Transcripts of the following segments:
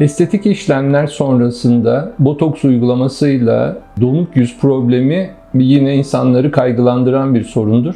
Estetik işlemler sonrasında botoks uygulamasıyla donuk yüz problemi yine insanları kaygılandıran bir sorundur.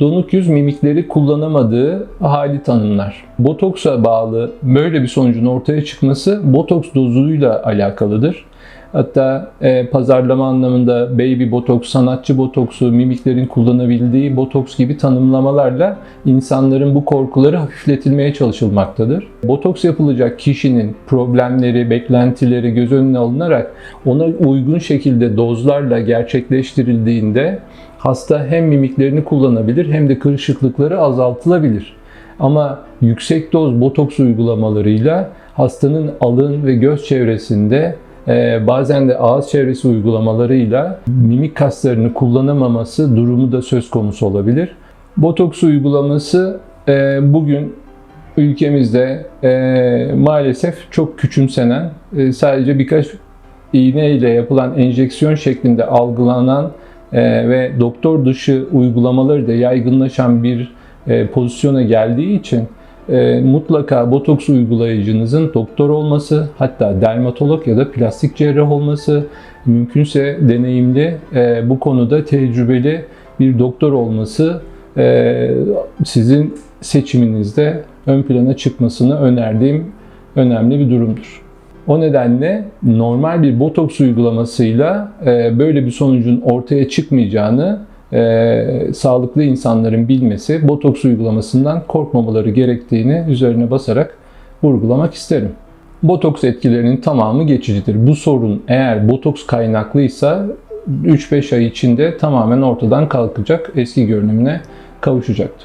Donuk yüz mimikleri kullanamadığı hali tanımlar. Botoksa bağlı böyle bir sonucun ortaya çıkması botoks dozuyla alakalıdır. Hatta e, pazarlama anlamında baby botoks, sanatçı botoksu, mimiklerin kullanabildiği botoks gibi tanımlamalarla insanların bu korkuları hafifletilmeye çalışılmaktadır. Botoks yapılacak kişinin problemleri, beklentileri göz önüne alınarak ona uygun şekilde dozlarla gerçekleştirildiğinde hasta hem mimiklerini kullanabilir hem de kırışıklıkları azaltılabilir. Ama yüksek doz botoks uygulamalarıyla hastanın alın ve göz çevresinde bazen de ağız çevresi uygulamalarıyla mimik kaslarını kullanamaması durumu da söz konusu olabilir. Botoks uygulaması e, bugün ülkemizde e, maalesef çok küçümsenen, e, sadece birkaç iğne ile yapılan enjeksiyon şeklinde algılanan ve doktor dışı uygulamaları da yaygınlaşan bir pozisyona geldiği için e, mutlaka botoks uygulayıcınızın doktor olması, hatta dermatolog ya da plastik cerrah olması, mümkünse deneyimli, e, bu konuda tecrübeli bir doktor olması e, sizin seçiminizde ön plana çıkmasını önerdiğim önemli bir durumdur. O nedenle normal bir botoks uygulamasıyla e, böyle bir sonucun ortaya çıkmayacağını e, sağlıklı insanların bilmesi, botoks uygulamasından korkmamaları gerektiğini üzerine basarak vurgulamak isterim. Botoks etkilerinin tamamı geçicidir. Bu sorun eğer botoks kaynaklıysa 3-5 ay içinde tamamen ortadan kalkacak, eski görünümüne kavuşacaktır.